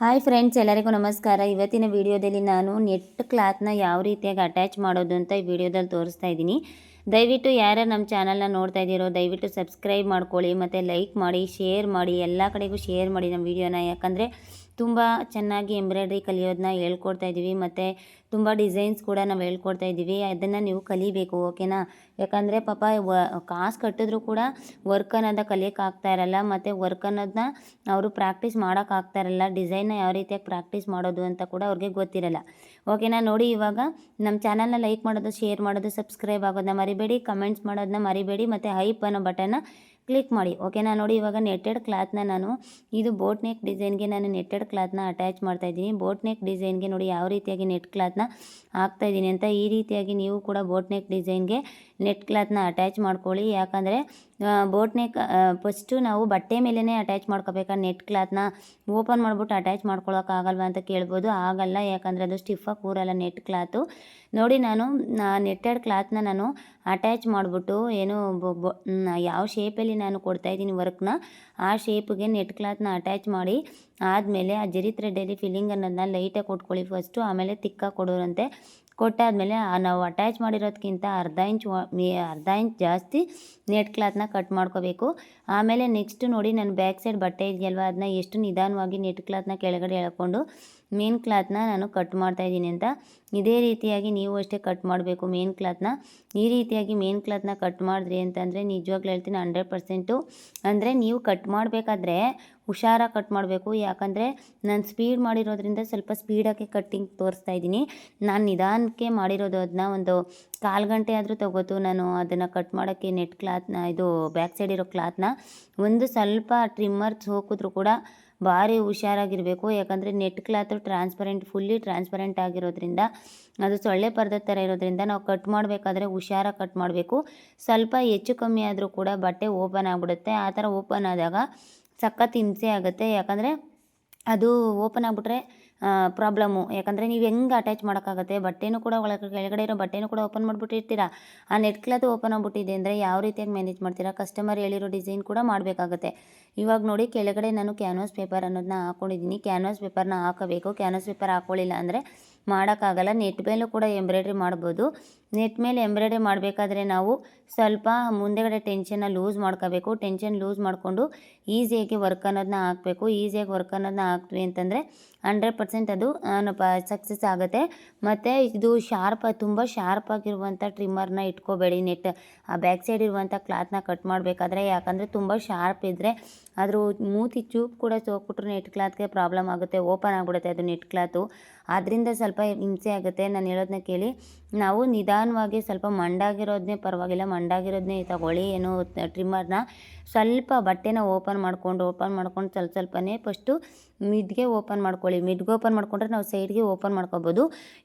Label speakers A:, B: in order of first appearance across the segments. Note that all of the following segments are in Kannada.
A: ಹಾಯ್ ಫ್ರೆಂಡ್ಸ್ ಎಲ್ಲರಿಗೂ ನಮಸ್ಕಾರ. ಇವತ್ತಿನ ವಿಡಿಯೋದಲ್ಲಿ ನಾನು ನೆಟ್ ಕ್ಲಾತ್ನ ಯಾವ ರೀತಿಯಾಗಿ ಅಟ್ಯಾಚ್ ಮಾಡೋದು ಅಂತ ಈ ವಿಡಿಯೋದಲ್ಲಿ ತೋರಿಸ್ತಾ ಇದ್ದೀನಿ. ದಯವಿಟ್ಟು ಯಾರ್ಯಾರು ನಮ್ಮ ಚಾನಲ್ನ ನೋಡ್ತಾ ಇದ್ದೀರೋ, ದಯವಿಟ್ಟು ಸಬ್ಸ್ಕ್ರೈಬ್ ಮಾಡ್ಕೊಳ್ಳಿ, ಮತ್ತು ಲೈಕ್ ಮಾಡಿ ಶೇರ್ ಮಾಡಿ, ಎಲ್ಲ ಕಡೆಗೂ ಶೇರ್ ಮಾಡಿ ನಮ್ಮ ವಿಡಿಯೋನ. ಯಾಕಂದರೆ ತುಂಬ ಚೆನ್ನಾಗಿ ಎಂಬ್ರಾಯ್ಡ್ರಿ ಕಲಿಯೋದನ್ನ ಹೇಳ್ಕೊಡ್ತಾ ಇದ್ದೀವಿ. ಮತ್ತು ತುಂಬ ಡಿಸೈನ್ಸ್ ಕೂಡ ನಾವು ಹೇಳ್ಕೊಡ್ತಾ ಇದ್ದೀವಿ. ಅದನ್ನು ನೀವು ಕಲಿಬೇಕು, ಓಕೆನಾ? ಯಾಕಂದರೆ ಪಾಪ ವ, ಕಾಸು ಕಟ್ಟಿದ್ರು ಕೂಡ ವರ್ಕ್ ಅನ್ನೋದ ಕಲಿಯೋಕ್ಕಾಗ್ತಾ ಇರಲ್ಲ. ಮತ್ತು ವರ್ಕ್ ಅನ್ನೋದನ್ನ ಅವರು ಪ್ರಾಕ್ಟೀಸ್ ಮಾಡೋಕ್ಕಾಗ್ತಾ ಇರಲ್ಲ. ಡಿಸೈನ್ನ ಯಾವ ರೀತಿಯಾಗಿ ಪ್ರಾಕ್ಟೀಸ್ ಮಾಡೋದು ಅಂತ ಕೂಡ ಅವ್ರಿಗೆ ಗೊತ್ತಿರಲ್ಲ. ಓಕೆನಾ? ನೋಡಿ ಇವಾಗ ನಮ್ಮ ಚಾನಲ್ನ ಲೈಕ್ ಮಾಡೋದು, ಶೇರ್ ಮಾಡೋದು, ಸಬ್ಸ್ಕ್ರೈಬ್ ಆಗೋದನ್ನ ಮರಿಬೇಡಿ. ಕಮೆಂಟ್ಸ್ ಮಾಡೋದನ್ನ ಮರಿಬೇಡಿ. ಮತ್ತು ಹೈಪ್ ಅನ್ನೋ ಬಟನ್ನ ಕ್ಲಿಕ್ ಮಾಡಿ ಓಕೆನಾ ನೋಡಿ ಇವಾಗ ನೆಟ್ಟೆಡ್ ಕ್ಲಾತ್ನ ನಾನು ಇದು ಬೋಟ್ ನೆಕ್ ಡಿಸೈನ್ಗೆ ನಾನು ನೆಟ್ಟೆಡ್ ಕ್ಲಾತ್ನ ಅಟ್ಯಾಚ್ ಮಾಡ್ತಾ ಇದ್ದೀನಿ. ಬೋಟ್ ನೆಕ್ ಡಿಸೈನ್ಗೆ ನೋಡಿ ಯಾವ ರೀತಿಯಾಗಿ ನೆಟ್ ಕ್ಲಾತ್ನ ಹಾಕ್ತಾ ಇದ್ದೀನಿ ಅಂತ ಈ ರೀತಿಯಾಗಿ ನೀವು ಕೂಡ ಬೋಟ್ ನೆಕ್ ಡಿಸೈನ್ಗೆ ನೆಟ್ ಕ್ಲಾತ್ನ ಅಟ್ಯಾಚ್ ಮಾಡ್ಕೊಳ್ಳಿ. ಯಾಕಂದರೆ ಬೋಟ್ ನೆಕ್ ಫಸ್ಟು ನಾವು ಬಟ್ಟೆ ಮೇಲೇ ಅಟ್ಯಾಚ್ ಮಾಡ್ಕೋಬೇಕಾ? ನೆಟ್ ಕ್ಲಾತ್ನ ಓಪನ್ ಮಾಡಿಬಿಟ್ಟು ಅಟ್ಯಾಚ್ ಮಾಡ್ಕೊಳ್ಳೋಕ್ಕಾಗಲ್ವಾ ಅಂತ ಕೇಳ್ಬೋದು. ಆಗಲ್ಲ, ಯಾಕಂದರೆ ಅದು ಸ್ಟಿಫಾಗಿ ಕೂರಲ್ಲ ನೆಟ್ ಕ್ಲಾತು ನೋಡಿ ನಾನು ನೆಟ್ಟೆಡ್ ಕ್ಲಾತ್ನ ನಾನು ಅಟ್ಯಾಚ್ ಮಾಡಿಬಿಟ್ಟು ಏನು ಯಾವ ಶೇಪಲ್ಲಿ ನಾನು ಕೊಡ್ತಾಯಿದ್ದೀನಿ ವರ್ಕ್ನ ಆ ಶೇಪ್ಗೆ ನೆಟ್ ಕ್ಲಾತ್ನ ಅಟ್ಯಾಚ್ ಮಾಡಿ, ಆದಮೇಲೆ ಆ ಜರಿ ಥ್ರೆಡ್ಡಲ್ಲಿ ಫಿಲ್ಲಿಂಗ್ ಅನ್ನೋದನ್ನ ಲೈಟಾಗಿ ಕೊಟ್ಕೊಳ್ಳಿ ಫಸ್ಟು ಆಮೇಲೆ ತಿಕ್ಕಾಗಿ ಕೊಡೋರಂತೆ. ಕೊಟ್ಟಾದಮೇಲೆ ನಾವು ಅಟ್ಯಾಚ್ ಮಾಡಿರೋದಕ್ಕಿಂತ ಅರ್ಧ ಇಂಚ್ ಅರ್ಧ ಇಂಚ್ ಜಾಸ್ತಿ ನೆಟ್ ಕ್ಲಾತ್ನ ಕಟ್ ಮಾಡ್ಕೋಬೇಕು. ಆಮೇಲೆ ನೆಕ್ಸ್ಟ್ ನೋಡಿ ನನ್ನ ಬ್ಯಾಕ್ ಸೈಡ್ ಬಟ್ಟೆ ಇದೆಯಲ್ವ ಅದನ್ನ ಎಷ್ಟು ನಿಧಾನವಾಗಿ ನೆಟ್ ಕ್ಲಾತ್ನ ಕೆಳಗಡೆ ಎಳ್ಕೊಂಡು ಮೇನ್ ಕ್ಲಾತ್ನ ನಾನು ಕಟ್ ಮಾಡ್ತಾಯಿದ್ದೀನಿ ಅಂತ. ಇದೇ ರೀತಿಯಾಗಿ ನೀವು ಅಷ್ಟೇ ಕಟ್ ಮಾಡಬೇಕು ಮೇನ್ ಕ್ಲಾತ್ನ. ಈ ರೀತಿಯಾಗಿ ಮೇನ್ ಕ್ಲಾತ್ನ ಕಟ್ ಮಾಡಿದ್ರಿ ಅಂತಂದರೆ ನಿಜವಾಗ್ಲೂ ಹೇಳ್ತೀನಿ ಹಂಡ್ರೆಡ್ ಪರ್ಸೆಂಟು. ಅಂದರೆ ನೀವು ಕಟ್ ಮಾಡಬೇಕಾದ್ರೆ ಹುಷಾರಾಗಿ ಕಟ್ ಮಾಡಬೇಕು. ಯಾಕಂದರೆ ನಾನು ಸ್ಪೀಡ್ ಮಾಡಿರೋದ್ರಿಂದ ಸ್ವಲ್ಪ ಸ್ಪೀಡಾಗಿ ಕಟ್ಟಿಂಗ್ ತೋರಿಸ್ತಾ ಇದ್ದೀನಿ. ನಾನು ನಿಧಾನಕ್ಕೆ ಮಾಡಿರೋದು ಅದನ್ನ ಒಂದು ಕಾಲು ಗಂಟೆ ಆದರೂ ತಗೋತು ನಾನು ಅದನ್ನು ಕಟ್ ಮಾಡೋಕ್ಕೆ ನೆಟ್ ಕ್ಲಾತ್ನ, ಇದು ಬ್ಯಾಕ್ ಸೈಡ್ ಇರೋ ಕ್ಲಾತ್ನ. ಒಂದು ಸ್ವಲ್ಪ ಟ್ರಿಮ್ಮರ್ಸ್ ಹೋಗಿದ್ರು ಕೂಡ ಭಾರಿ ಹುಷಾರಾಗಿರಬೇಕು. ಯಾಕಂದರೆ net cloth transparent fully transparent ಆಗಿರೋದ್ರಿಂದ, ಅದು ಸೊಳ್ಳೆ ಪರ್ದ ಥರ ಇರೋದ್ರಿಂದ ನಾವು ಕಟ್ ಮಾಡಬೇಕಾದ್ರೆ ಹುಷಾರಾಗಿ ಕಟ್ ಮಾಡಬೇಕು. ಸ್ವಲ್ಪ ಹೆಚ್ಚು ಕಮ್ಮಿ ಆದರೂ ಕೂಡ ಬಟ್ಟೆ ಓಪನ್ ಆಗಿಬಿಡುತ್ತೆ. ಆ ಥರ ಓಪನ್ ಆದಾಗ ಸಖತ್ ಹಿಂಸೆ ಆಗುತ್ತೆ. ಯಾಕಂದರೆ ಅದು ಓಪನ್ ಆಗಿಬಿಟ್ರೆ ಪ್ರಾಬ್ಲಮ್ಮು ಯಾಕಂದರೆ ನೀವು ಹೆಂಗೆ ಅಟ್ಯಾಚ್ ಮಾಡೋಕ್ಕಾಗತ್ತೆ? ಬಟ್ಟೆನೂ ಕೂಡ ಒಳಗೆ, ಕೆಳಗಡೆ ಇರೋ ಬಟ್ಟೆನೂ ಕೂಡ ಓಪನ್ ಮಾಡಿಬಿಟ್ಟಿರ್ತೀರಾ? ಆ ನೆಟ್ ಕ್ಲಾತ್ ಓಪನ್ ಆಗಿಬಿಟ್ಟಿದೆ ಅಂದರೆ ಯಾವ ರೀತಿಯಾಗಿ ಮ್ಯಾನೇಜ್ ಮಾಡ್ತೀರಾ? ಕಸ್ಟಮರ್ ಹೇಳಿರೋ ಡಿಸೈನ್ ಕೂಡ ಮಾಡಬೇಕಾಗತ್ತೆ. ಇವಾಗ ನೋಡಿ ಕೆಳಗಡೆ ನಾನು ಕ್ಯಾನ್ವಾಸ್ ಪೇಪರ್ ಅನ್ನೋದನ್ನ ಹಾಕ್ಕೊಂಡಿದ್ದೀನಿ ಕ್ಯಾನ್ವಾಸ್ ಪೇಪರ್ನ ಹಾಕಬೇಕು. ಕ್ಯಾನ್ವಾಸ್ ಪೇಪರ್ ಹಾಕ್ಕೊಳ್ಳಿಲ್ಲ ಅಂದರೆ ಮಾಡೋಕ್ಕಾಗಲ್ಲ. ನೆಟ್ ಮೇಲೂ ಕೂಡ ಎಂಬ್ರಾಯ್ಡ್ರಿ ಮಾಡ್ಬೋದು. ನೆಟ್ ಮೇಲೆ ಎಂಬ್ರಾಯ್ಡ್ರಿ ಮಾಡಬೇಕಾದ್ರೆ ನಾವು ಸ್ವಲ್ಪ ಮುಂದೆಗಡೆ ಟೆನ್ಷನ್ನ ಲೂಸ್ ಮಾಡ್ಕೋಬೇಕು. ಟೆನ್ಷನ್ ಲೂಸ್ ಮಾಡಿಕೊಂಡು ಈಸಿಯಾಗಿ ವರ್ಕ್ ಅನ್ನೋದನ್ನ ಹಾಕಬೇಕು. ಈಸಿಯಾಗಿ ವರ್ಕ್ ಅನ್ನೋದನ್ನ ಹಾಕ್ತೀವಿ ಅಂತಂದರೆ ಹಂಡ್ರೆಡ್ ಪರ್ಸೆಂಟ್ ಅದು ಸಕ್ಸಸ್ ಆಗುತ್ತೆ. ಮತ್ತು ಇದು ಶಾರ್ಪ್, ತುಂಬ ಶಾರ್ಪ್ ಆಗಿರುವಂಥ ಟ್ರಿಮ್ಮರ್ನ ಇಟ್ಕೋಬೇಡಿ ನೆಟ್. ಆ ಬ್ಯಾಕ್ ಸೈಡ್ ಇರುವಂಥ ಕ್ಲಾತ್ನ ಕಟ್ ಮಾಡಬೇಕಾದ್ರೆ ಯಾಕಂದರೆ ತುಂಬ ಶಾರ್ಪ್ ಇದ್ದರೆ ಅದ್ರ ಮೂತಿ ಚೂಪ್ ಕೂಡ ಸೋಕ್ಬಿಟ್ರು ನೆಟ್ ಕ್ಲಾತ್ಗೆ ಪ್ರಾಬ್ಲಮ್ ಆಗುತ್ತೆ. ಓಪನ್ ಆಗಿಬಿಡುತ್ತೆ ಅದು ನೆಟ್ ಕ್ಲಾತು. ಅದರಿಂದ ಸ್ವಲ್ಪ ಹಿಂಸೆ ಆಗುತ್ತೆ. ನಾನು ಹೇಳೋದನ್ನ ಕೇಳಿ, ನಾವು ನಿಧಾನವಾಗಿ ಸ್ವಲ್ಪ ಮಂಡಾಗಿರೋದನ್ನೇ ಪರವಾಗಿಲ್ಲ. ಮಂಡಾಗಿರೋದನ್ನೇ ತಗೊಳ್ಳಿ ಏನು ಟ್ರಿಮ್ಮರ್ನ ಸ್ವಲ್ಪ ಬಟ್ಟೆನ ಓಪನ್ ಮಾಡ್ಕೊಂಡು ಓಪನ್ ಮಾಡ್ಕೊಂಡು ಸ್ವಲ್ಪ ಸ್ವಲ್ಪನೇ ಫಸ್ಟು ಮಿಡ್ಗೆ ಓಪನ್ ಮಾಡ್ಕೊಳ್ಳಿ. ಮಿಡ್ಗೆ ಓಪನ್ ಮಾಡ್ಕೊಂಡ್ರೆ ನಾವು ಸೈಡ್ಗೆ ಓಪನ್ ಮಾಡ್ಕೊಬೋದು.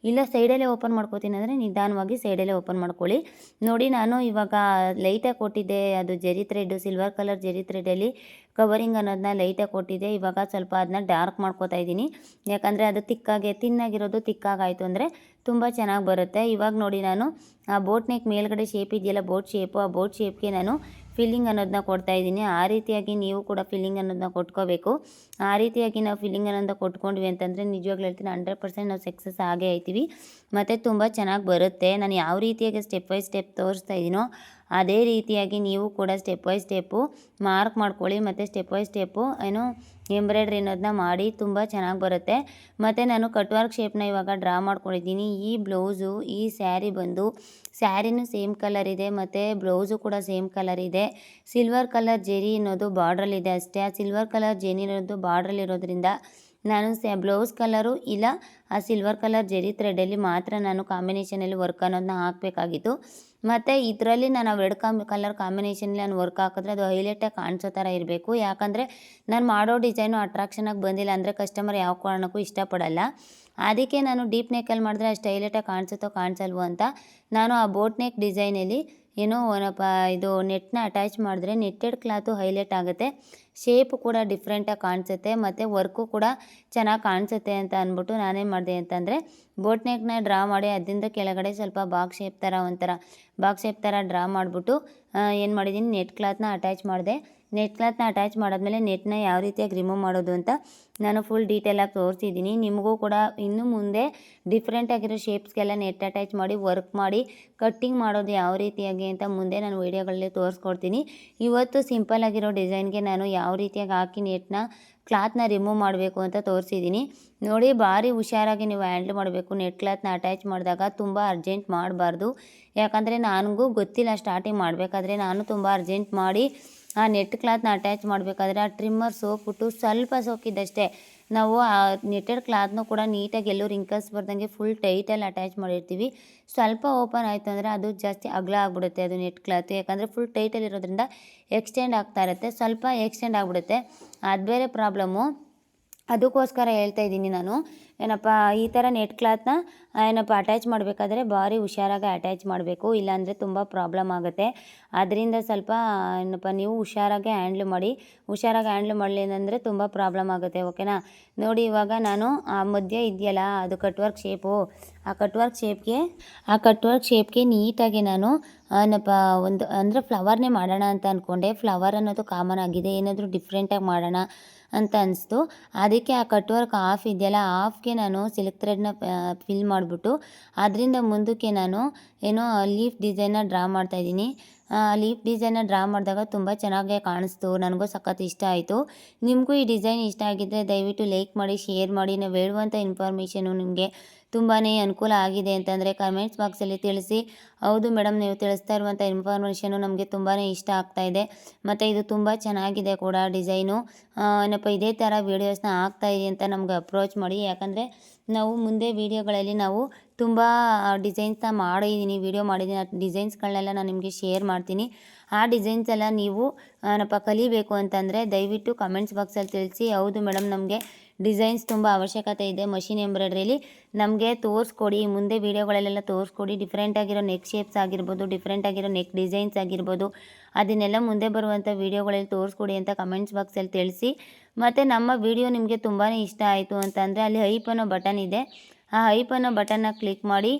A: ಇಲ್ಲ ಸೈಡಲ್ಲೇ ಓಪನ್ ಮಾಡ್ಕೋತೀನಿ ಅಂದರೆ ನಿಧಾನವಾಗಿ ಸೈಡಲ್ಲೇ ಓಪನ್ ಮಾಡ್ಕೊಳ್ಳಿ. ನೋಡಿ ನಾನು ಇವಾಗ ಲೈಟಾಗಿ ಕೊಟ್ಟಿದ್ದೆ. ಅದು ಜರಿ ಥ್ರೆಡ್ ಸಿಲ್ವರ್ ಕಲರ್ ಜರಿ ಥ್ರೆಡಲ್ಲಿ ಕವರಿಂಗ್ ಅನ್ನೋದನ್ನ ಲೈಟಾಗಿ ಕೊಟ್ಟಿದ್ದೆ. ಇವಾಗ ಸ್ವಲ್ಪ ಅದನ್ನ ಡಾರ್ಕ್ ಮಾಡ್ಕೋತಾ ಇದ್ದೀನಿ. ಯಾಕಂದರೆ ಅದು ತಿಕ್ಕಾಗೆ, ತಿನ್ನಾಗಿರೋದು ತಿಕ್ಕಾಗಾಯಿತು ಅಂದರೆ ತುಂಬ ಚೆನ್ನಾಗಿ ಬರುತ್ತೆ. ಇವಾಗ ನೋಡಿ ನಾನು ಆ ಬೋಟ್ ನೆಕ್ ಮೇಲ್ಗಡೆ ಶೇಪ್ ಇದೆಯಲ್ಲ ಬೋಟ್ ಶೇಪು ಆ ಬೋಟ್ ಶೇಪ್ಗೆ ನಾನು ಫಿಲ್ಲಿಂಗ್ ಅನ್ನೋದನ್ನ ಕೊಡ್ತಾ ಇದ್ದೀನಿ. ಆ ರೀತಿಯಾಗಿ ನೀವು ಕೂಡ ಫೀಲಿಂಗ್ ಅನ್ನೋದನ್ನ ಕೊಟ್ಕೋಬೇಕು. ಆ ರೀತಿಯಾಗಿ ನಾವು ಫೀಲಿಂಗ್ ಅನ್ನೋದನ್ನ ಕೊಟ್ಕೊಂಡ್ವಿ ಅಂತಂದರೆ ನಿಜವಾಗ್ಲೂ ಹೇಳ್ತೀನಿ ಹಂಡ್ರೆಡ್ ಪರ್ಸೆಂಟ್ ನಾವು ಸಕ್ಸಸ್ ಆಗೇ ಆಯ್ತೀವಿ. ಮತ್ತು ತುಂಬ ಚೆನ್ನಾಗಿ ಬರುತ್ತೆ. ನಾನು ಯಾವ ರೀತಿಯಾಗಿ ಸ್ಟೆಪ್ ಬೈ ಸ್ಟೆಪ್ ತೋರಿಸ್ತಾ ಇದ್ದೀನೋ ಅದೇ ರೀತಿಯಾಗಿ ನೀವು ಕೂಡ ಸ್ಟೆಪ್ ಬೈ ಸ್ಟೆಪ್ಪು ಮಾರ್ಕ್ ಮಾಡ್ಕೊಳ್ಳಿ. ಮತ್ತು ಸ್ಟೆಪ್ ಬೈ ಸ್ಟೆಪ್ಪು ಏನು ಎಂಬ್ರಾಯ್ಡ್ರಿ ಅನ್ನೋದನ್ನ ಮಾಡಿ ತುಂಬ ಚೆನ್ನಾಗಿ ಬರುತ್ತೆ. ಮತ್ತು ನಾನು ಕಟ್ ವರ್ಕ್ ಶೇಪ್ನ ಇವಾಗ ಡ್ರಾ ಮಾಡ್ಕೊಂಡಿದ್ದೀನಿ. ಈ ಬ್ಲೌಸು, ಈ ಸ್ಯಾರಿ ಬಂದು ಸ್ಯಾರಿನೂ ಸೇಮ್ ಕಲರ್ ಇದೆ, ಮತ್ತು ಬ್ಲೌಸು ಕೂಡ ಸೇಮ್ ಕಲರ್ ಇದೆ. ಸಿಲ್ವರ್ ಕಲರ್ ಜೆರಿ ಅನ್ನೋದು ಬಾರ್ಡ್ರಲ್ಲಿದೆ ಅಷ್ಟೇ. ಆ ಸಿಲ್ವರ್ ಕಲರ್ ಜೆರಿ ಅನ್ನೋದು ಬಾರ್ಡ್ರಲ್ಲಿರೋದ್ರಿಂದ ನಾನು ಸ, ಬ್ಲೌಸ್ ಕಲರು ಇಲ್ಲ, ಆ ಸಿಲ್ವರ್ ಕಲರ್ ಜೆರಿ ಥ್ರೆಡಲ್ಲಿ ಮಾತ್ರ ನಾನು ಕಾಂಬಿನೇಷನಲ್ಲಿ ವರ್ಕ್ ಅನ್ನೋದನ್ನ ಹಾಕಬೇಕಾಗಿತ್ತು. ಮತ್ತು ಇದರಲ್ಲಿ ನಾನು ಅವೆರಡು ಕಾಮ್ ಕಲರ್ ಕಾಂಬಿನೇಷನಲ್ಲಿ ನಾನು ವರ್ಕ್ ಹಾಕಿದ್ರೆ ಅದು ಹೈಲೈಟಾಗಿ ಕಾಣಿಸೋ ಥರ ಇರಬೇಕು. ಯಾಕಂದರೆ ನಾನು ಮಾಡೋ ಡಿಸೈನು ಅಟ್ರಾಕ್ಷನಾಗಿ ಬಂದಿಲ್ಲ ಅಂದರೆ ಕಸ್ಟಮರ್ ಯಾವ ಕಾರಣಕ್ಕೂ ಇಷ್ಟಪಡಲ್ಲ. ಅದಕ್ಕೆ ನಾನು ಡೀಪ್ ನೆಕ್ಕಲ್ಲಿ ಮಾಡಿದ್ರೆ ಅಷ್ಟು ಹೈಲೈಟಾಗಿ ಕಾಣಿಸುತ್ತೋ ಕಾಣಿಸಲ್ವೋ ಅಂತ ನಾನು ಆ ಬೋಟ್ ನೆಕ್ ಡಿಸೈನಲ್ಲಿ ಏನೋ ಒನಪ್ಪ ಇದು ನೆಟ್ನ ಅಟ್ಯಾಚ್ ಮಾಡಿದ್ರೆ ನೆಟ್ಟೆಡ್ ಕ್ಲಾತು ಹೈಲೈಟ್ ಆಗುತ್ತೆ. ಶೇಪು ಕೂಡ ಡಿಫ್ರೆಂಟಾಗಿ ಕಾಣಿಸುತ್ತೆ, ಮತ್ತು ವರ್ಕು ಕೂಡ ಚೆನ್ನಾಗಿ ಕಾಣಿಸುತ್ತೆ ಅಂತ ಅಂದ್ಬಿಟ್ಟು ನಾನೇನು ಮಾಡಿದೆ ಅಂತಂದರೆ ಬೋಟ್ ನೆಕ್ನ ಡ್ರಾ ಮಾಡಿ ಅದರಿಂದ ಕೆಳಗಡೆ ಸ್ವಲ್ಪ ಬಾಕ್ಸ್ ಶೇಪ್ ಥರ ಒಂಥರ ಬಾಕ್ಸ್ ಶೇಪ್ ಥರ ಡ್ರಾ ಮಾಡಿಬಿಟ್ಟು ಏನು ಮಾಡಿದ್ದೀನಿ ನೆಟ್ ಕ್ಲಾತ್ನ ಅಟ್ಯಾಚ್ ಮಾಡಿದೆ. ನೆಟ್ ಕ್ಲಾತ್ನ ಅಟ್ಯಾಚ್ ಮಾಡಿದ್ಮೇಲೆ ನೆಟ್ನ ಯಾವ ರೀತಿಯಾಗಿ ರಿಮೂವ್ ಮಾಡೋದು ಅಂತ ನಾನು ಫುಲ್ ಡೀಟೇಲಾಗಿ ತೋರಿಸಿದ್ದೀನಿ ನಿಮಗೂ ಕೂಡ ಇನ್ನು ಮುಂದೆ ಡಿಫ್ರೆಂಟಾಗಿರೋ ಶೇಪ್ಸ್ಗೆಲ್ಲ ನೆಟ್ ಅಟ್ಯಾಚ್ ಮಾಡಿ ವರ್ಕ್ ಮಾಡಿ ಕಟ್ಟಿಂಗ್ ಮಾಡೋದು ಯಾವ ರೀತಿಯಾಗಿ ಅಂತ ಮುಂದೆ ನಾನು ವೀಡಿಯೋಗಳಲ್ಲಿ ತೋರಿಸ್ಕೊಡ್ತೀನಿ. ಇವತ್ತು ಸಿಂಪಲ್ ಆಗಿರೋ ಡಿಸೈನ್ಗೆ ನಾನು ಯಾವ ರೀತಿಯಾಗಿ ಹಾಕಿ ನೆಟ್ನ ಕ್ಲಾತ್ನ ರಿಮೂವ್ ಮಾಡಬೇಕು ಅಂತ ತೋರಿಸಿದ್ದೀನಿ ನೋಡಿ, ಭಾರಿ ಹುಷಾರಾಗಿ ನೀವು ಹ್ಯಾಂಡ್ಲ್ ಮಾಡಬೇಕು. ನೆಟ್ ಕ್ಲಾತ್ನ ಅಟ್ಯಾಚ್ ಮಾಡಿದಾಗ ತುಂಬ ಅರ್ಜೆಂಟ್ ಮಾಡಬಾರ್ದು. ಯಾಕಂದರೆ ನನಗೂ ಗೊತ್ತಿಲ್ಲ ಸ್ಟಾರ್ಟಿಂಗ್ ಮಾಡಬೇಕಾದ್ರೆ. ನಾನು ತುಂಬ ಅರ್ಜೆಂಟ್ ಮಾಡಿ ಆ ನೆಟ್ ಕ್ಲಾತ್ನ ಅಟ್ಯಾಚ್ ಮಾಡಬೇಕಾದ್ರೆ ಆ ಟ್ರಿಮ್ಮರ್ ಸೋಕ್ಬಿಟ್ಟು ಸ್ವಲ್ಪ ಸೋಕಿದ್ದಷ್ಟೇ. ನಾವು ಆ ನೆಟ್ಟೆಡ್ ಕ್ಲಾತ್ನೂ ಕೂಡ ನೀಟಾಗಿ ಎಲ್ಲೂ ರಿಂಕಲ್ಸ್ ಬರ್ದಂಗೆ ಫುಲ್ ಟೈಟಲ್ಲಿ ಅಟ್ಯಾಚ್ ಮಾಡಿರ್ತೀವಿ. ಸ್ವಲ್ಪ ಓಪನ್ ಆಯಿತು ಅಂದರೆ ಅದು ಜಾಸ್ತಿ ಅಗಲ ಆಗಿಬಿಡುತ್ತೆ ಅದು ನೆಟ್ ಕ್ಲಾತ್ ಯಾಕಂದರೆ ಫುಲ್ ಟೈಟಲ್ಲಿ ಇರೋದ್ರಿಂದ ಎಕ್ಸ್ಟೆಂಡ್ ಆಗ್ತಾ ಇರುತ್ತೆ. ಸ್ವಲ್ಪ ಎಕ್ಸ್ಟೆಂಡ್ ಆಗಿಬಿಡುತ್ತೆ. ಅದು ಬೇರೆ ಪ್ರಾಬ್ಲಮ್ಮು ಅದಕ್ಕೋಸ್ಕರ ಹೇಳ್ತಾ ಇದ್ದೀನಿ ನಾನು. ಏನಪ್ಪ, ಈ ಥರ ನೆಟ್ ಕ್ಲಾತ್ನ ಏನಪ್ಪ ಅಟ್ಯಾಚ್ ಮಾಡಬೇಕಾದ್ರೆ ಭಾರಿ ಹುಷಾರಾಗಿ ಅಟ್ಯಾಚ್ ಮಾಡಬೇಕು. ಇಲ್ಲಾಂದರೆ ತುಂಬ ಪ್ರಾಬ್ಲಮ್ ಆಗುತ್ತೆ. ಅದರಿಂದ ಸ್ವಲ್ಪ ಏನಪ್ಪ, ನೀವು ಹುಷಾರಾಗಿ ಹ್ಯಾಂಡ್ಲ್ ಮಾಡಿ. ಹುಷಾರಾಗಿ ಹ್ಯಾಂಡ್ಲ್ ಮಾಡಲಿಲ್ಲ ಅಂದರೆ ತುಂಬ ಪ್ರಾಬ್ಲಮ್ ಆಗುತ್ತೆ ಓಕೆನಾ ನೋಡಿ, ಇವಾಗ ನಾನು, ಆ, ಮಧ್ಯೆ ಇದೆಯಲ್ಲ, ಅದು ಕಟ್ ವರ್ಕ್ ಶೇಪು ಆ ಕಟ್ ವರ್ಕ್ ಶೇಪ್ಗೆ ಆ ಕಟ್ ವರ್ಕ್ ಶೇಪ್ಗೆ ನೀಟಾಗಿ ನಾನು ಏನಪ್ಪ, ಒಂದು, ಅಂದರೆ ಫ್ಲವರ್ನೇ ಮಾಡೋಣ ಅಂತ ಅಂದ್ಕೊಂಡೆ ಫ್ಲವರ್ ಅನ್ನೋದು ಕಾಮನ್ ಆಗಿದೆ. ಏನಾದರೂ ಡಿಫ್ರೆಂಟಾಗಿ ಮಾಡೋಣ. ಅಂತ ಅನಿಸ್ತು. ಅದಕ್ಕೆ ಆ ಕಟ್ ವರ್ಕ್ ಆಫ್ ಇದೆಯಲ್ಲ ಆಫ್ಗೆ ನಾನು ಸಿಲ್ಕ್ ಥ್ರೆಡ್ನ ಫಿಲ್ ಮಾಡಿಬಿಟ್ಟು, ಅದರಿಂದ ಮುಂದಕ್ಕೆ ನಾನು ಏನೋ ಲೀಫ್ ಡಿಸೈನ್ನ ಡ್ರಾ ಮಾಡ್ತಾಯಿದ್ದೀನಿ ಲೀಫ್ ಡಿಸೈನ್ನ ಡ್ರಾ ಮಾಡಿದಾಗ ತುಂಬ ಚೆನ್ನಾಗೇ ಕಾಣಿಸ್ತು. ನನಗೂ ಸಖತ್ ಇಷ್ಟ ಆಯಿತು. ನಿಮಗೂ ಈ ಡಿಸೈನ್ ಇಷ್ಟ ಆಗಿದ್ದರೆ ದಯವಿಟ್ಟು ಲೈಕ್ ಮಾಡಿ ಶೇರ್ ಮಾಡಿ, ನಾವು ಹೇಳುವಂಥ ಇನ್ಫಾರ್ಮೇಷನು ನಿಮಗೆ ತುಂಬಾ ಅನುಕೂಲ ಆಗಿದೆ ಅಂತಂದರೆ ಕಮೆಂಟ್ಸ್ ಬಾಕ್ಸಲ್ಲಿ ತಿಳಿಸಿ. ಹೌದು ಮೇಡಮ್ ನೀವು ತಿಳಿಸ್ತಾ ಇರುವಂಥ ಇನ್ಫಾರ್ಮೇಷನು ನಮಗೆ ತುಂಬಾ ಇಷ್ಟ ಆಗ್ತಾ ಇದೆ. ಮತ್ತು ಇದು ತುಂಬ ಚೆನ್ನಾಗಿದೆ ಕೂಡ ಡಿಸೈನು ಏನಪ್ಪ, ಇದೇ ಥರ ವೀಡಿಯೋಸ್ನ ಇದೆ ಅಂತ ನಮ್ಗೆ ಅಪ್ರೋಚ್ ಮಾಡಿ. ಯಾಕಂದರೆ ನಾವು ಮುಂದೆ ವೀಡಿಯೋಗಳಲ್ಲಿ ನಾವು ತುಂಬ ಡಿಸೈನ್ಸ್ನ ಮಾಡಿದ್ದೀನಿ ವೀಡಿಯೋ ಮಾಡಿದ್ದೀನಿ ಆ ಡಿಸೈನ್ಸ್ಗಳನ್ನೆಲ್ಲ ನಾನು ನಿಮಗೆ ಶೇರ್ ಮಾಡ್ತೀನಿ. ಆ ಡಿಸೈನ್ಸ್ ಎಲ್ಲ ನೀವು ಏನಪ್ಪ, ಕಲಿಬೇಕು ಅಂತಂದರೆ ದಯವಿಟ್ಟು ಕಮೆಂಟ್ಸ್ ಬಾಕ್ಸಲ್ಲಿ ತಿಳಿಸಿ. ಹೌದು ಮೇಡಮ್ ನಮಗೆ ಡಿಸೈನ್ಸ್ ತುಂಬ ಅವಶ್ಯಕತೆ ಇದೆ ಮಷಿನ್ ಎಂಬ್ರಾಯ್ಡ್ರಿಲಿ. ನಮಗೆ ತೋರಿಸ್ಕೊಡಿ, ಮುಂದೆ ವೀಡಿಯೋಗಳಲ್ಲೆಲ್ಲ ತೋರಿಸ್ಕೊಡಿ. ಡಿಫ್ರೆಂಟ್ ಆಗಿರೋ ನೆಕ್ ಶೇಪ್ಸ್ ಆಗಿರ್ಬೋದು ಡಿಫ್ರೆಂಟ್ ಆಗಿರೋ ನೆಕ್ ಡಿಸೈನ್ಸ್ ಆಗಿರ್ಬೋದು. ಅದನ್ನೆಲ್ಲ ಮುಂದೆ ಬರುವಂಥ ವೀಡಿಯೋಗಳಲ್ಲಿ ತೋರಿಸ್ಕೊಡಿ ಅಂತ ಕಮೆಂಟ್ಸ್ ಬಾಕ್ಸಲ್ಲಿ ತಿಳಿಸಿ. ಮತ್ತು ನಮ್ಮ ವಿಡಿಯೋ ನಿಮಗೆ ತುಂಬಾ ಇಷ್ಟ ಆಯಿತು ಅಂತಂದರೆ ಅಲ್ಲಿ ಹೈಪ್ ಅನ್ನೋ ಬಟನ್ ಇದೆ. ಆ ಹೈಪ್ ಅನ್ನೋ ಬಟನ್ನ ಕ್ಲಿಕ್ ಮಾಡಿ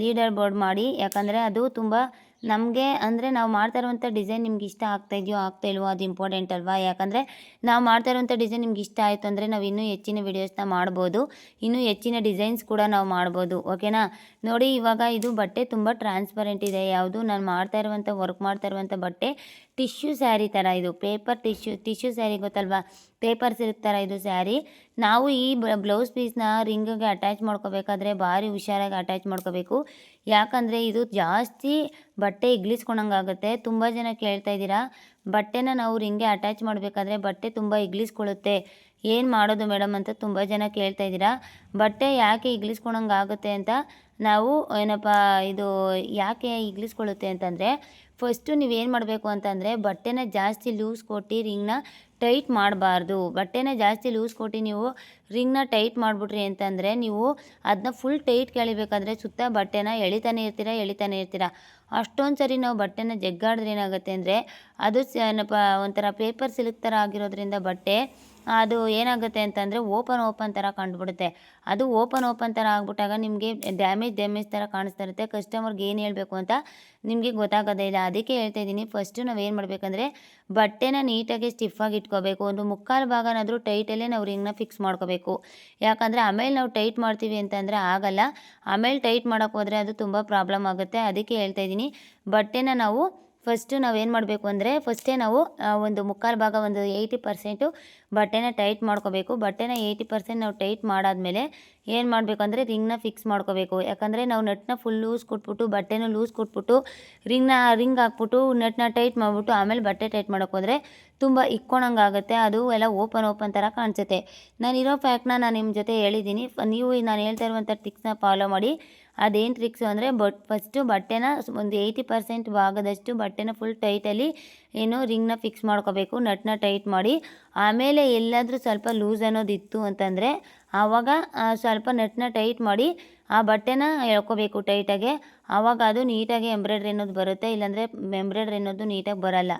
A: ಲೀಡರ್ ಬೋರ್ಡ್ ಮಾಡಿ. ಯಾಕಂದರೆ ಅದು ತುಂಬ ನಮಗೆ ಅಂದರೆ ನಾವು ಮಾಡ್ತಾ ಇರುವಂಥ ಡಿಸೈನ್ ನಿಮ್ಗೆ ಇಷ್ಟ ಆಗ್ತಾ ಇದೆಯೋ ಆಗ್ತಾ ಇಲ್ವೋ ಅದು ಇಂಪಾರ್ಟೆಂಟ್ ಅಲ್ವಾ? ಯಾಕಂದರೆ ನಾವು ಮಾಡ್ತಾ ಇರುವಂಥ ಡಿಸೈನ್ ನಿಮ್ಗೆ ಇಷ್ಟ ಆಯಿತು ಅಂದರೆ ನಾವು ಇನ್ನೂ ಹೆಚ್ಚಿನ ವೀಡಿಯೋಸ್ನ ಮಾಡ್ಬೋದು. ಇನ್ನೂ ಹೆಚ್ಚಿನ ಡಿಸೈನ್ಸ್ ಕೂಡ ನಾವು ಮಾಡ್ಬೋದು. ಓಕೆನಾ ನೋಡಿ ಇವಾಗ ಇದು ಬಟ್ಟೆ ತುಂಬ ಟ್ರಾನ್ಸ್ಪರೆಂಟ್ ಇದೆ. ಯಾವುದು ನಾನು ಮಾಡ್ತಾ ಇರುವಂಥ ವರ್ಕ್ ಮಾಡ್ತಾ ಇರುವಂಥ ಬಟ್ಟೆ ಟಿಶ್ಯೂ ಸ್ಯಾರಿ ಥರ ಇದು. ಪೇಪರ್ ಟಿಶ್ಯೂ ಟಿಶ್ಯೂ ಸ್ಯಾರಿ ಗೊತ್ತಲ್ವಾ? ಪೇಪರ್ ಸಿಲ್ಕ್ ಥರ ಇದು ಸ್ಯಾರಿ. ನಾವು ಈ ಬ್ಲೌಸ್ ಪೀಸ್ನ ರಿಂಗಿಗೆ ಅಟ್ಯಾಚ್ ಮಾಡ್ಕೋಬೇಕಾದ್ರೆ ಭಾರಿ ಹುಷಾರಾಗಿ ಅಟ್ಯಾಚ್ ಮಾಡ್ಕೋಬೇಕು. ಯಾಕಂದರೆ ಇದು ಜಾಸ್ತಿ ಬಟ್ಟೆ ಇಗ್ಲಿಸ್ಕೊಳಂಗಾಗುತ್ತೆ ತುಂಬ ಜನ ಕೇಳ್ತಾ ಇದ್ದೀರಾ, ಬಟ್ಟೆನ ನಾವು ರಿಂಗೆ ಅಟ್ಯಾಚ್ ಮಾಡಬೇಕಾದ್ರೆ ಬಟ್ಟೆ ತುಂಬ ಇಗ್ಲಿಸ್ಕೊಳ್ಳುತ್ತೆ ಏನು ಮಾಡೋದು ಮೇಡಮ್ ಅಂತ ತುಂಬ ಜನ ಕೇಳ್ತಾ ಇದ್ದೀರಾ. ಬಟ್ಟೆ ಯಾಕೆ ಇಗ್ಲಿಸ್ಕೊಳಂಗೆ ಆಗುತ್ತೆ ಅಂತ ನಾವು ಏನಪ್ಪ, ಇದು ಯಾಕೆ ಇಗ್ಲಿಸ್ಕೊಳ್ಳುತ್ತೆ ಅಂತಂದರೆ ಫಸ್ಟು ನೀವೇನು ಮಾಡಬೇಕು ಅಂತಂದರೆ, ಬಟ್ಟೆನ ಜಾಸ್ತಿ ಲೂಸ್ ಕೊಟ್ಟು ರಿಂಗ್ನ ಟೈಟ್ ಮಾಡಬಾರ್ದು. ಬಟ್ಟೆನ ಜಾಸ್ತಿ ಲೂಸ್ ಕೊಟ್ಟು ನೀವು ರಿಂಗ್ನ ಟೈಟ್ ಮಾಡಿಬಿಟ್ರಿ ಅಂತಂದರೆ, ನೀವು ಅದನ್ನ ಫುಲ್ ಟೈಟ್ ಕೆಳಿಬೇಕಾದ್ರೆ ಸುತ್ತ ಬಟ್ಟೆನ ಎಳಿತಾನೆ ಇರ್ತೀರ ಎಳಿತಾನೆ ಇರ್ತೀರ. ಅಷ್ಟೊಂದು ಸರಿ ನಾವು ಬಟ್ಟೆನ ಜಗ್ಗಾಡಿದ್ರೆ ಏನಾಗುತ್ತೆ ಅಂದರೆ, ಅದು ಏನಪ್ಪ, ಒಂಥರ ಪೇಪರ್ ಸಿಲುಕ್ ಥರ ಆಗಿರೋದ್ರಿಂದ ಬಟ್ಟೆ ಅದು ಏನಾಗುತ್ತೆ ಅಂತಂದರೆ ಓಪನ್ ಓಪನ್ ಥರ ಕಂಡುಬಿಡುತ್ತೆ. ಅದು ಓಪನ್ ಓಪನ್ ಥರ ಆಗ್ಬಿಟ್ಟಾಗ ನಿಮಗೆ ಡ್ಯಾಮೇಜ್ ಡ್ಯಾಮೇಜ್ ಥರ ಕಾಣಿಸ್ತಾ ಇರುತ್ತೆ. ಕಸ್ಟಮರ್ಗೆ ಏನು ಹೇಳಬೇಕು ಅಂತ ನಿಮಗೆ ಗೊತ್ತಾಗೋದೇ ಇಲ್ಲ. ಅದಕ್ಕೆ ಹೇಳ್ತಾ ಇದ್ದೀನಿ ಫಸ್ಟು ನಾವು ಏನು ಮಾಡಬೇಕಂದ್ರೆ ಬಟ್ಟೆನ ನೀಟಾಗಿ ಸ್ಟಿಫಾಗಿ ಇಟ್ಕೋಬೇಕು. ಒಂದು ಮುಕ್ಕಾಲು ಭಾಗನಾದರೂ ಟೈಟಲ್ಲೇ ನಾವು ರಿಂಗ್ನ ಫಿಕ್ಸ್ ಮಾಡ್ಕೋಬೇಕು. ಯಾಕಂದರೆ ಆಮೇಲೆ ನಾವು ಟೈಟ್ ಮಾಡ್ತೀವಿ ಅಂತಂದರೆ ಆಗಲ್ಲ. ಆಮೇಲೆ ಟೈಟ್ ಮಾಡೋಕ್ಕೋದ್ರೆ ಅದು ತುಂಬ ಪ್ರಾಬ್ಲಮ್ ಆಗುತ್ತೆ. ಅದಕ್ಕೆ ಹೇಳ್ತಾ ಇದ್ದೀನಿ, ಬಟ್ಟೆನ ನಾವು ಫಸ್ಟು ನಾವೇನು ಮಾಡಬೇಕು ಅಂದರೆ ಫಸ್ಟೇ ನಾವು ಒಂದು ಮುಕ್ಕಾಲು ಭಾಗ ಒಂದು ಏಯ್ಟಿ ಪರ್ಸೆಂಟು ಬಟ್ಟೆನ ಟೈಟ್ ಮಾಡ್ಕೋಬೇಕು. ಬಟ್ಟೆನ ಏಯ್ಟಿ ಪರ್ಸೆಂಟ್ ನಾವು ಟೈಟ್ ಮಾಡಾದಮೇಲೆ ಏನು ಮಾಡಬೇಕು ಅಂದರೆ ರಿಂಗ್ನ ಫಿಕ್ಸ್ ಮಾಡ್ಕೋಬೇಕು. ಯಾಕಂದರೆ ನಾವು ನಟ್ನ ಫುಲ್ ಲೂಸ್ ಕೊಟ್ಬಿಟ್ಟು, ಬಟ್ಟೆನ ಲೂಸ್ ಕೊಟ್ಬಿಟ್ಟು ರಿಂಗ್ನ ರಿಂಗ್ ಹಾಕ್ಬಿಟ್ಟು ನಟ್ನ ಟೈಟ್ ಮಾಡಿಬಿಟ್ಟು, ಆಮೇಲೆ ಬಟ್ಟೆ ಟೈಟ್ ಮಾಡೋಕೆ ಹೋದರೆ ತುಂಬ ಇಕ್ಕೊಳಂಗೆ ಆಗುತ್ತೆ ಅದು ಎಲ್ಲ ಓಪನ್ ಓಪನ್ ಥರ ಕಾಣಿಸುತ್ತೆ. ನಾನಿರೋ ಫ್ಯಾಕ್ಟ್ನ ನಾನು ನಿಮ್ಮ ಜೊತೆ ಹೇಳಿದ್ದೀನಿ. ನೀವು ನಾನು ಹೇಳ್ತಾ ಇರುವಂಥ ಟ್ರಿಕ್ಸ್ನ ಫಾಲೋ ಮಾಡಿ. ಅದೇನು ಟ್ರಿಕ್ಸು ಅಂದರೆ ಬಟ್ ಫಸ್ಟು ಬಟ್ಟೆನ ಒಂದು ಏಯ್ಟಿ ಪರ್ಸೆಂಟ್ ಭಾಗದಷ್ಟು ಬಟ್ಟೆನ ಫುಲ್ ಟೈಟಲ್ಲಿ ಏನು ರಿಂಗ್ನ ಫಿಕ್ಸ್ ಮಾಡ್ಕೋಬೇಕು ನಟ್ನ ಟೈಟ್ ಮಾಡಿ. ಆಮೇಲೆ ಎಲ್ಲಾದರೂ ಸ್ವಲ್ಪ ಲೂಸ್ ಅನ್ನೋದಿತ್ತು ಅಂತಂದರೆ, ಆವಾಗ ಸ್ವಲ್ಪ ನಟ್ನ ಟೈಟ್ ಮಾಡಿ, ಆ ಬಟ್ಟೆನ ಎಳ್ಕೋಬೇಕು ಟೈಟಾಗೆ ಆವಾಗ ಅದು ನೀಟಾಗಿ ಎಂಬ್ರಾಯ್ಡ್ರಿ ಅನ್ನೋದು ಬರುತ್ತೆ, ಇಲ್ಲಾಂದರೆ ಎಂಬ್ರಾಯ್ಡ್ರಿ ಅನ್ನೋದು ನೀಟಾಗಿ ಬರಲ್ಲ.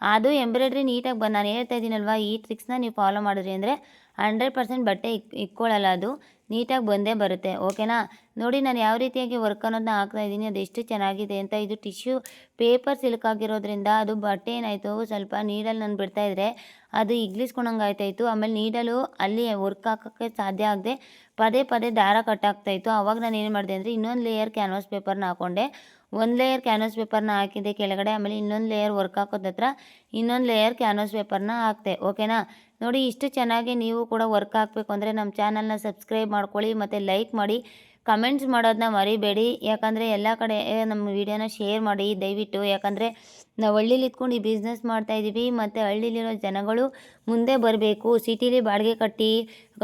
A: ಅದು ಎಂಬ್ರಾಯ್ಡ್ರಿ ನೀಟಾಗಿ ಬಂದು ನಾನು ಹೇಳ್ತಾ ಇದ್ದೀನಲ್ವ, ಈ ಟ್ರಿಕ್ಸ್ನ ನೀವು ಫಾಲೋ ಮಾಡಿದ್ರಿ ಅಂದರೆ ಹಂಡ್ರೆಡ್ ಪರ್ಸೆಂಟ್ ಬಟ್ಟೆ ಇಕ್ ಇಕ್ಕೊಳ್ಳಲ್ಲ ಅದು, ನೀಟಾಗಿ ಬಂದೇ ಬರುತ್ತೆ ಓಕೆನಾ ನೋಡಿ ನಾನು ಯಾವ ರೀತಿಯಾಗಿ ವರ್ಕ್ ಅನ್ನೋದನ್ನ ಹಾಕ್ತಾ ಇದ್ದೀನಿ, ಅದು ಎಷ್ಟು ಚೆನ್ನಾಗಿದೆ ಅಂತ. ಇದು ಟಿಶ್ಯೂ ಪೇಪರ್ ಸಿಲ್ಕ್ ಆಗಿರೋದ್ರಿಂದ ಅದು ಬಟ್ಟೆ ಏನಾಯಿತು, ಸ್ವಲ್ಪ ನೀಡಲ್ಲಿ ನಾನು ಬಿಡ್ತಾ ಇದ್ದರೆ ಅದು ಇಗ್ಲಿಸ್ಕೊಂಡಂಗೆ ಆಯ್ತಾಯಿತ್ತು ಆಮೇಲೆ ನೀಡಲು ಅಲ್ಲಿ ವರ್ಕ್ ಹಾಕೋಕ್ಕೆ ಸಾಧ್ಯ ಆಗದೆ ಪದೇ ಪದೇ ದಾರ ಕಟ್ಟಾಗ್ತಾಯಿತ್ತು ಆವಾಗ ನಾನು ಏನು ಮಾಡಿದೆ ಅಂದರೆ ಇನ್ನೊಂದು ಲೇಯರ್ ಕ್ಯಾನ್ವಾಸ್ ಪೇಪರ್ನ ಹಾಕ್ಕೊಂಡೆ ಒಂದು ಲೇಯರ್ ಕ್ಯಾನ್ವಸ್ ಪೇಪರ್ನ ಹಾಕಿದೆ ಕೆಳಗಡೆ ಆಮೇಲೆ ಇನ್ನೊಂದು ಲೇಯರ್ ವರ್ಕ್ ಹಾಕೋದ ಹತ್ರ ಇನ್ನೊಂದು ಲೇಯರ್ ಕ್ಯಾನ್ವಸ್ ಪೇಪರ್ನ ಹಾಕ್ತೆ ಓಕೆನಾ ನೋಡಿ, ಇಷ್ಟು ಚೆನ್ನಾಗಿ ನೀವು ಕೂಡ ವರ್ಕ್ ಹಾಕಬೇಕು ಅಂದರೆ ನಮ್ಮ ಚಾನಲ್ನ ಸಬ್ಸ್ಕ್ರೈಬ್ ಮಾಡ್ಕೊಳ್ಳಿ, ಮತ್ತು ಲೈಕ್ ಮಾಡಿ ಕಮೆಂಟ್ಸ್ ಮಾಡೋದನ್ನ ಮರಿಬೇಡಿ. ಯಾಕಂದರೆ ಎಲ್ಲ ಕಡೆ ನಮ್ಮ ವೀಡಿಯೋನ ಶೇರ್ ಮಾಡಿ, ದಯವಿಟ್ಟು. ಯಾಕಂದರೆ ನಾವು ಹಳ್ಳೀಲಿ ಇದ್ಕೊಂಡು ಈ ಬಿಸ್ನೆಸ್ ಮಾಡ್ತಾಯಿದ್ದೀವಿ ಮತ್ತು ಹಳ್ಳಿಲಿರೋ ಜನಗಳು ಮುಂದೆ ಬರಬೇಕು. ಸಿಟಿಲಿ ಬಾಡಿಗೆ ಕಟ್ಟಿ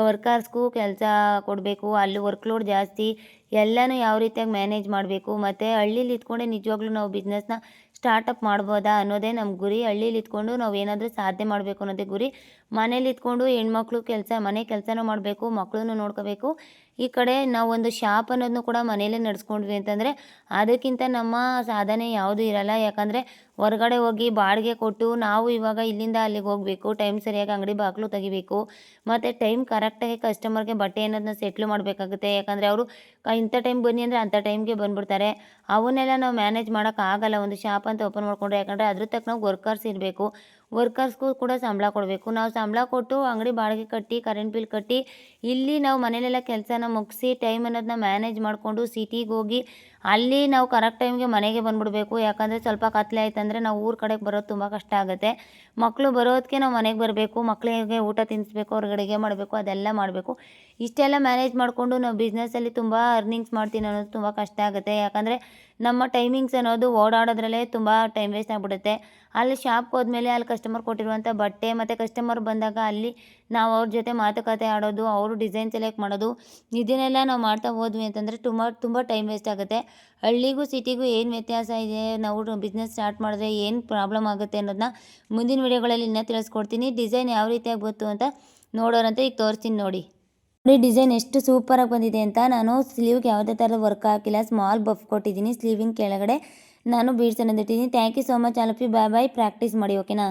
A: ವರ್ಕರ್ಸ್ಗೂ ಕೆಲಸ ಕೊಡಬೇಕು. ಅಲ್ಲಿ ವರ್ಕ್ ಲೋಡ್ ಜಾಸ್ತಿ. ಎಲ್ಲನೂ ಯಾವ ರೀತಿಯಾಗಿ ಮ್ಯಾನೇಜ್ ಮಾಡಬೇಕು? ಮತ್ತು ಹಳ್ಳೀಲಿ ಇದ್ಕೊಂಡೆ ನಿಜವಾಗ್ಲೂ ನಾವು ಬಿಸ್ನೆಸ್ನ ಸ್ಟಾರ್ಟಪ್ ಮಾಡ್ಬೋದಾ ಅನ್ನೋದೇ ನಮ್ಮ ಗುರಿ. ಹಳ್ಳೀಲಿ ಇದ್ಕೊಂಡು ನಾವು ಏನಾದರೂ ಸಾಧನೆ ಮಾಡಬೇಕು ಅನ್ನೋದೇ ಗುರಿ. ಮನೇಲಿ ಇದ್ಕೊಂಡು ಹೆಣ್ಮಕ್ಳು ಕೆಲಸ, ಮನೆ ಕೆಲಸನೂ ಮಾಡಬೇಕು ಮಕ್ಕಳನ್ನು ನೋಡ್ಕೋಬೇಕು. ಈ ಕಡೆ ನಾವು ಒಂದು ಶಾಪ್ ಅನ್ನೋದನ್ನು ಕೂಡ ಮನೆಯಲ್ಲೇ ನಡೆಸ್ಕೊಂಡ್ವಿ ಅಂತಂದರೆ ಅದಕ್ಕಿಂತ ನಮ್ಮ ಸಾಧನೆ ಯಾವುದೂ ಇರಲ್ಲ. ಯಾಕಂದರೆ ಹೊರಗಡೆ ಹೋಗಿ ಬಾಡಿಗೆ ಕೊಟ್ಟು ನಾವು ಇವಾಗ ಇಲ್ಲಿಂದ ಅಲ್ಲಿಗೆ ಹೋಗಬೇಕು ಟೈಮ್ ಸರಿಯಾಗಿ ಅಂಗಡಿ ಬಾಗಿಲು ತೆಗಿಬೇಕು, ಮತ್ತು ಟೈಮ್ ಕರೆಕ್ಟಾಗಿ ಕಸ್ಟಮರ್ಗೆ ಬಟ್ಟೆ ಅನ್ನೋದನ್ನ ಸೆಟ್ಲು ಮಾಡಬೇಕಾಗುತ್ತೆ. ಯಾಕಂದರೆ ಅವರು ಇಂಥ ಟೈಮ್ ಬನ್ನಿ ಅಂದರೆ ಅಂಥ ಟೈಮ್ಗೆ ಬಂದುಬಿಡ್ತಾರೆ. ಅವನ್ನೆಲ್ಲ ನಾವು ಮ್ಯಾನೇಜ್ ಮಾಡೋಕ್ಕಾಗಲ್ಲ ಒಂದು ಶಾಪ್ ಅಂತ ಓಪನ್ ಮಾಡಿಕೊಂಡ್ರೆ ಯಾಕಂದರೆ ಅದ್ರ ತಕ್ಕ ನಾವು ವರ್ಕರ್ಸ್ ಇರಬೇಕು. ವರ್ಕರ್ಸ್ಗೂ ಕೂಡ ಸಂಬಳ ಕೊಡಬೇಕು. ನಾವು ಸಂಬಳ ಕೊಟ್ಟು ಅಂಗಡಿ ಬಾಡಿಗೆ ಕಟ್ಟಿ ಕರೆಂಟ್ ಬಿಲ್ ಕಟ್ಟಿ, ಇಲ್ಲಿ ನಾವು ಮನೇಲೆಲ್ಲ ಕೆಲಸನ ಮುಗಿಸಿ ಟೈಮ್ ಅನ್ನೋದನ್ನ ಮ್ಯಾನೇಜ್ ಮಾಡಿಕೊಂಡು ಸಿಟಿಗೆ ಹೋಗಿ ಅಲ್ಲಿ ನಾವು ಕರೆಕ್ಟ್ ಟೈಮ್ಗೆ ಮನೆಗೆ ಬಂದುಬಿಡ್ಬೇಕು. ಯಾಕಂದರೆ ಸ್ವಲ್ಪ ಕತ್ಲೆ ಆಯ್ತಂದರೆ ನಾವು ಊರ ಕಡೆಗೆ ಬರೋದು ತುಂಬ ಕಷ್ಟ ಆಗುತ್ತೆ. ಮಕ್ಕಳು ಬರೋದಕ್ಕೆ ನಾವು ಮನೆಗೆ ಬರಬೇಕು ಮಕ್ಕಳಿಗೆ ಊಟ ತಿನ್ನಿಸ್ಬೇಕು ಅವ್ರಿಗೆ ಅಡುಗೆ ಮಾಡಬೇಕು, ಅದೆಲ್ಲ ಮಾಡಬೇಕು. ಇಷ್ಟೆಲ್ಲ ಮ್ಯಾನೇಜ್ ಮಾಡಿಕೊಂಡು ನಾವು ಬಿಸ್ನೆಸ್ಸಲ್ಲಿ ತುಂಬ ಅರ್ನಿಂಗ್ಸ್ ಮಾಡ್ತೀನಿ ಅನ್ನೋದು ತುಂಬ ಕಷ್ಟ ಆಗುತ್ತೆ. ಯಾಕಂದರೆ ನಮ್ಮ ಟೈಮಿಂಗ್ಸ್ ಅನ್ನೋದು ಓಡಾಡೋದ್ರಲ್ಲೇ ತುಂಬ ಟೈಮ್ ವೇಸ್ಟ್ ಆಗಿಬಿಡುತ್ತೆ. ಅಲ್ಲಿ ಶಾಪ್ಗೆ ಹೋದ್ಮೇಲೆ ಅಲ್ಲಿ ಕಸ್ಟಮರ್ ಕೊಟ್ಟಿರುವಂಥ ಬಟ್ಟೆ ಮತ್ತು ಕಸ್ಟಮರ್ ಬಂದಾಗ ಅಲ್ಲಿ ನಾವು ಅವ್ರ ಜೊತೆ ಮಾತುಕತೆ ಆಡೋದು, ಅವರು ಡಿಸೈನ್ ಸೆಲೆಕ್ಟ್ ಮಾಡೋದು ಇದನ್ನೆಲ್ಲ ನಾವು ಮಾಡ್ತಾ ಹೋದ್ವಿ ಅಂತಂದರೆ ತುಂಬ ತುಂಬ ಟೈಮ್ ವೇಸ್ಟ್ ಆಗುತ್ತೆ. ಹಳ್ಳಿಗೂ ಸಿಟಿಗೂ ಏನು ವ್ಯತ್ಯಾಸ ಇದೆ, ನಾವು ಬಿಸ್ನೆಸ್ ಸ್ಟಾರ್ಟ್ ಮಾಡಿದ್ರೆ ಏನು ಪ್ರಾಬ್ಲಮ್ ಆಗುತ್ತೆ ಅನ್ನೋದನ್ನ ಮುಂದಿನ ವೀಡಿಯೋಗಳಲ್ಲಿ ಇನ್ನೂ ತಿಳಿಸ್ಕೊಡ್ತೀನಿ. ಡಿಸೈನ್ ಯಾವ ರೀತಿಯಾಗಿ ಬಂತು ಅಂತ ನೋಡೋರಂತೆ, ಈಗ ತೋರಿಸ್ತೀನಿ ನೋಡಿ. ನೋಡಿ ಡಿಸೈನ್ ಎಷ್ಟು ಸೂಪರಾಗಿ ಬಂದಿದೆ ಅಂತ. ನಾನು ಸ್ಲೀವ್ಗೆ ಯಾವುದೇ ಥರದ ವರ್ಕ್ ಹಾಕಿಲ್ಲ ಸ್ಮಾಲ್ ಬಫ್ ಕೊಟ್ಟಿದ್ದೀನಿ ಸ್ಲೀವಿನ ಕೆಳಗಡೆ. ನಾನು ಬೀಡ್ಸ್ ಅನ್ನೋದು ಇಟ್ಟಿದ್ದೀನಿ ಥ್ಯಾಂಕ್ ಯು ಸೋ ಮಚ್ ಅಲಪಿ ಬಾಯ್ ಬಾಯ್ ಪ್ರಾಕ್ಟೀಸ್ ಮಾಡಿ ಓಕೆನಾ